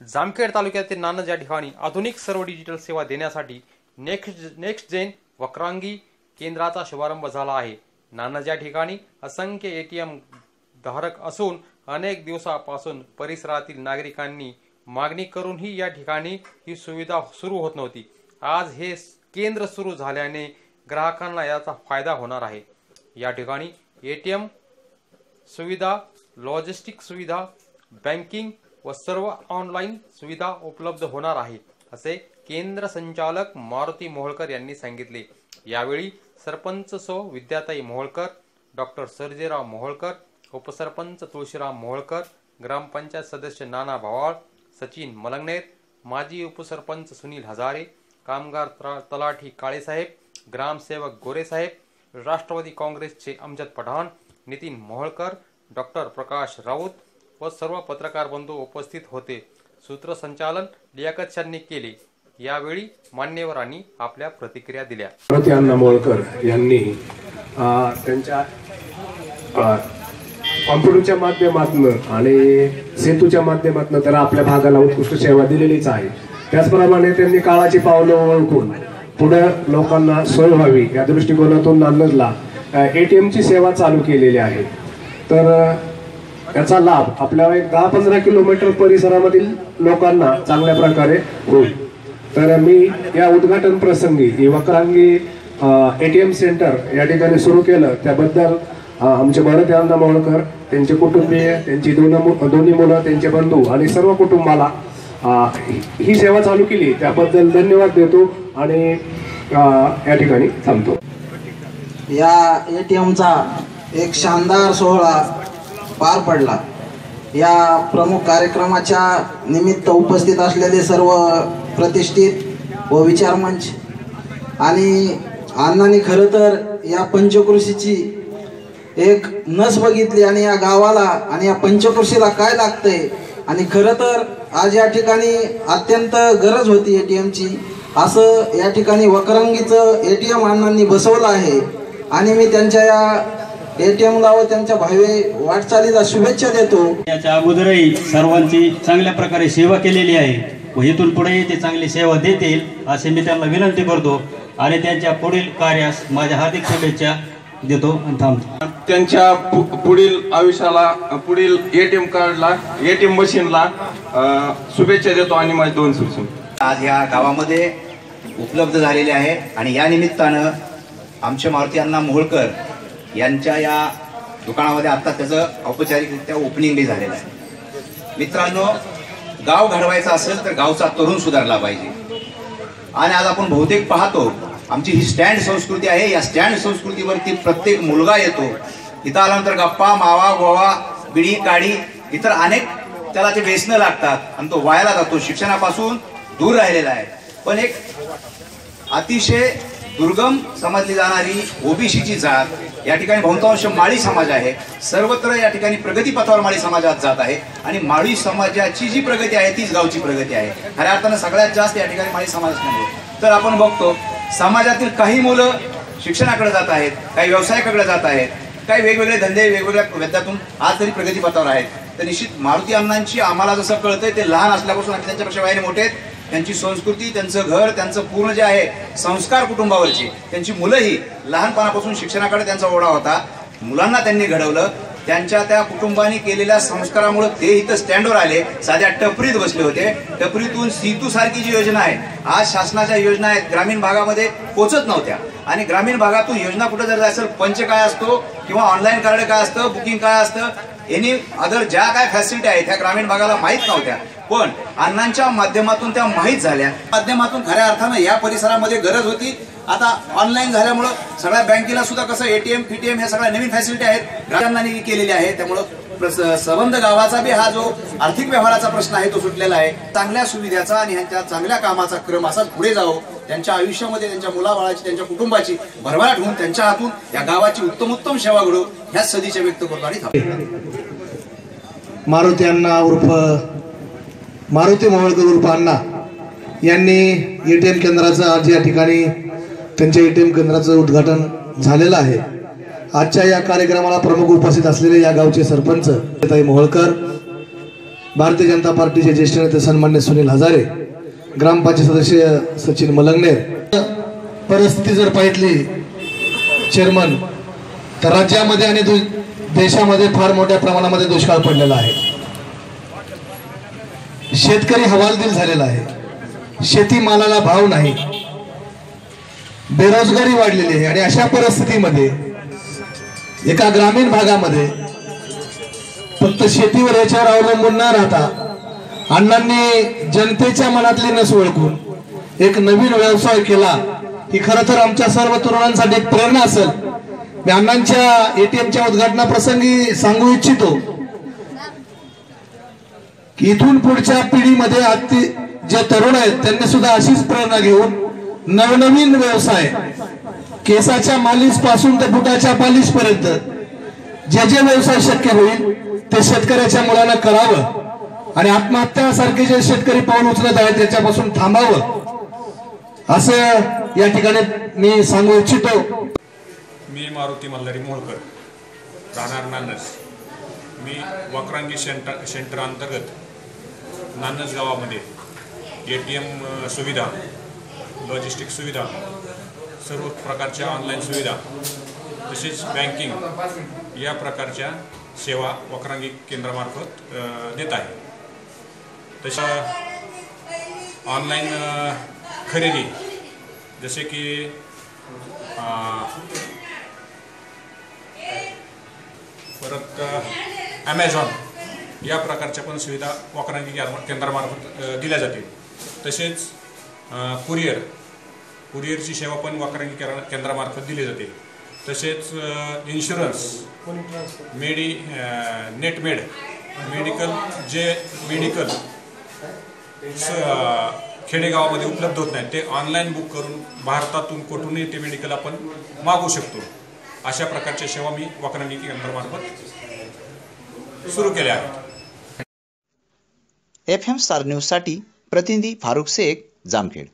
जामखेड तालुक्यातील नानज या ठिकाणी आधुनिक सर्व डिजिटल सेवा देण्यासाठी नेक्स्ट नेक्स्ट जेन वक्रांगी केंद्राचा शुभारंभ झाला आहे. नानज या ठिकाणी असंख्य एटीएम धारक असून अनेक दिवसापासून परिसरातील नागरिकांनी मागणी करूनही या ठिकाणी ही सुविधा सुरू होत नव्हती. आज हे केंद्र सुरू झाल्याने ग्राहकांना याचा फायदा होणार आहे. या ठिकाणी एटीएम सुविधा लॉजिस्टिक सुविधा बँकिंग व सर्व ऑनलाईन सुविधा उपलब्ध होणार आहे असे केंद्र संचालक मारुती मोहोळकर यांनी सांगितले. यावेळी सरपंच सो विद्याताई मोहोळकर डॉक्टर सर्जेराव मोहोळकर उपसरपंच तुळशीराम मोहोळकर ग्रामपंचायत सदस्य नाना भवाळ सचिन मलंगनेर माजी उपसरपंच सुनील हजारे कामगार तलाठी काळेसाहेब ग्रामसेवक गोरेसाहेब राष्ट्रवादी काँग्रेसचे अमजद पठाण नितीन मोहोळकर डॉक्टर प्रकाश राऊत व सर्व पत्रकार बंधू उपस्थित होते. सूत्रसंचालन लियाकतशांनी केले. यावेळी मान्यवरांनी आपल्या प्रतिक्रिया दिल्या. मारुती अण्णा मोळकर यांनी त्यांच्या कॉम्प्युटरच्या माध्यमातून आणि सेतूच्या माध्यमातून तर आपल्या भागाला उत्कृष्ट सेवा दिलेलीच आहे. त्याचप्रमाणे त्यांनी काळाची पावलं ओळखून पुढे लोकांना सोय व्हावी या दृष्टिकोनातून नांदजला एटीएमची सेवा चालू केलेली आहे. तर याचा लाभ आपल्या एक दहा पंधरा किलोमीटर परिसरामधील लोकांना चांगल्या प्रकारे होईल. तर मी या उद्घाटन प्रसंगी वक्रांगी एटीएम सेंटर या ठिकाणी सुरू केलं. त्याबद्दल आमचे भरत यांना मोळकर त्यांचे कुटुंबीय त्यांची दोन मु- दोन्ही मुलं त्यांचे बंधू आणि सर्व कुटुंबाला ही- सेवा चालू केली. त्याबद्दल धन्यवाद देतो आणि या ठिकाणी थांबतो. या ए टी एमचा एक शानदार सोहळा पार पडला. या प्रमुख कार्यक्रमाच्या निमित्त उपस्थित असलेले सर्व प्रतिष्ठित व विचारमंच आणि अण्णांनी खरं तर या पंचकृषीची एक नस बघितली आणि या गावाला आणि या पंचकृषीला काय लागतंय आणि खरं तर आज या ठिकाणी अत्यंत गरज होती ए टी एमची. असं या ठिकाणी वकरंगीचं ए टी एम अण्णांनी बसवलं आहे आणि मी त्यांच्या या ए टी एमला व त्यांच्या भावी वाटचालीला शुभेच्छा देतो. याच्या अगोदरही सर्वांची चांगल्या प्रकारे सेवा केलेली आहे. व इथून पुढेही ते चांगली सेवा देतील असे मी त्यांना विनंती करतो. आणि त्यांच्या पुढील कार्यास माझ्या हार्दिक शुभेच्छा देतो आणि थांबतो. त्यांच्या पु- पुढील आयुष्याला पुढील एटीएम कार्डला एटीएम मशीनला शुभेच्छा देतो आणि माझे दोन सूचना आज या गावामध्ये उपलब्ध झालेले आहे. आणि या निमित्तानं आमचे मारुती अण्णा मोहोळकर यांच्या या दुकानामध्ये आता त्याचं औपचारिकरित्या ओपनिंग डे झालेलं आहे. मित्रांनो गाव घडवायचं असेल तर गावचा तरुण सुधारला पाहिजे. आणि आज आपण बहुतेक पाहतो आमची ही स्टँड संस्कृती आहे या स्टँड संस्कृतीवरती प्रत्येक मुलगा येतो. इथं आल्यानंतर गप्पा मावा गोवा बिडी काडी इतर अनेक त्याला ते व्यसनं लागतात. आणि तो वायाला जातो. शिक्षणापासून दूर राहिलेला आहे. पण एक अतिशय दुर्गम समजली जाणारी ओबीसीची जात या ठिकाणी बहुतांश माळी समाज आहे. सर्वत्र या ठिकाणी प्रगतीपथावर माळी समाजात जात आहे. आणि माळी समाजाची जी प्रगती आहे तीच गावची प्रगती आहे. खऱ्या अर्थानं सगळ्यात जास्त या ठिकाणी माळी समाज नाही तर आपण बघतो समाजातील काही मुलं शिक्षणाकडे जात आहेत काही व्यवसायाकडे जात आहेत काही वेगवेगळे धंदे वेगवेगळ्या वेद्यातून आज तरी प्रगतीपथावर आहेत. तर निश्चित मारुती अण्णांची आम्हाला जसं कळतंय ते लहान असल्यापासून आम्ही त्यांच्यापेक्षा बाहेर मोठे आहेत. त्यांची संस्कृती त्यांचं घर त्यांचं पूर्ण जे आहे संस्कार कुटुंबावरचे त्यांची मुलंही लहानपणापासून शिक्षणाकडे त्यांचा ओढा होता. मुलांना त्यांनी घडवलं. त्यांच्या त्या कुटुंबाने केलेल्या संस्कारामुळे ते इथं स्टँडवर आले. साध्या टपरीत बसले होते. टपरीतून सीतू सारखी जी योजना आहे आज शासनाच्या योजना आहेत ग्रामीण भागामध्ये पोचत नव्हत्या. आणि ग्रामीण भागातून योजना कुठं जर जायचं पंच काय असतो किंवा ऑनलाईन कार्ड काय असतं बुकिंग काय असतं एनी अदर ज्या काय फॅसिलिटी आहेत त्या ग्रामीण भागाला माहीत नव्हत्या. पण अण्णांच्या माध्यमातून त्या माहीत झाल्या. माध्यमातून खऱ्या अर्थानं या परिसरामध्ये गरज होती. आता ऑनलाईन झाल्यामुळं सगळ्या बँकेला सुद्धा कसं एटीएम पीटीएम ह्या सगळ्या नवीन फॅसिलिटी आहेत. ग्राहकांनी केलेल्या आहे त्यामुळं सबंध गावाचा बी हा जो आर्थिक व्यवहाराचा प्रश्न आहे तो सुटलेला आहे. चांगल्या सुविधाचा आणि ह्यांच्या चांगल्या कामाचा क्रम असाच पुढे जावं. त्यांच्या आयुष्यामध्ये त्यांच्या मुलाबाळाची त्यांच्या कुटुंबाची भरभराट होऊन त्यांच्या हातून या गावाची उत्तम उत्तम सेवा घडो ह्याच सदिच्छा व्यक्त करतो आणि थांबतो. मारुती अण्णा उर्फ मारुती मावळकर उर्फांना अण्णा यांनी ए टी एम केंद्राचं आज या ठिकाणी त्यांच्या ए टी एम केंद्राचं उद्घाटन झालेलं आहे. आजच्या या कार्यक्रमाला प्रमुख उपस्थित असलेले या गावचे सरपंच ताई मोहोळकर भारतीय जनता पार्टीचे ज्येष्ठ नेते सन्मान्य सुनील हजारे ग्रामपंचायत सदस्य सचिन मलंगनेर परिस्थिती जर पाहितली चेअरमन तर राज्यामध्ये आणि दु- देशामध्ये फार मोठ्या प्रमाणामध्ये दुष्काळ पडलेला आहे. शेतकरी हवालदिल झालेला आहे. शेतीमालाला भाव नाही. बेरोजगारी वाढलेली आहे आणि अशा परिस्थितीमध्ये एका ग्रामीण भागामध्ये फक्त शेतीवर याच्यावर अवलंबून न राहता अण्णांनी जनतेच्या मनातली नस ओळखून एक नवीन व्यवसाय केला. ही खरं तर आमच्या सर्व तरुणांसाठी एक प्रेरणा असेल. मी अण्णांच्या एटीएमच्या उद्घाटनाप्रसंगी सांगू इच्छितो. की इथून पुढच्या पिढीमध्ये अति जे तरुण आहेत त्यांनी सुद्धा अशीच प्रेरणा घेऊन नवनवीन व्यवसाय केसाच्या मालिशपासून ते बुटाच्या पालिश पर्यंत जे जे व्यवसाय शक्य होईल ते शेतकऱ्याच्या मुलांना करावं आणि आत्महत्यासारखे जे शेतकरी पाऊल उचलत आहेत त्याच्यापासून थांबावं. असं या ठिकाणी मी सांगू इच्छितो. मी मारुती मल्हारी मोहोळकर राहणार नानस मी वक्रांगी सेंटर सेंटर अंतर्गत नानस गावामध्ये ए टी एम सुविधा लॉजिस्टिक सुविधा सर्व प्रकारच्या ऑनलाईन सुविधा तसेच बँकिंग या प्रकारच्या सेवा वक्रांगी केंद्रामार्फत देत आहे. तशा ऑनलाईन खरेदी जसे की परत ॲमेझॉन या प्रकारच्या पण सुविधा वक्रांगी केंद्रामार्फत दिल्या जातील. तसेच कुरिअर कुरिअरची सेवा पण वक्रांगी केंद्रामार्फत दिली जाते. तसेच इन्शुरन्स मेडी नेटमेड मेडिकल जे मेडिकल स- खेडेगावामध्ये उपलब्ध होत नाही ते ऑनलाईन बुक करून भारतातून कुठूनही ते मेडिकल आपण मागू शकतो. अशा प्रकारच्या सेवा मी वक्रांगी केंद्रामार्फत सुरू केल्या आहेत. एफ एम स्टार न्यूजसाठी प्रतिनिधी फारुख शेख जामखेड.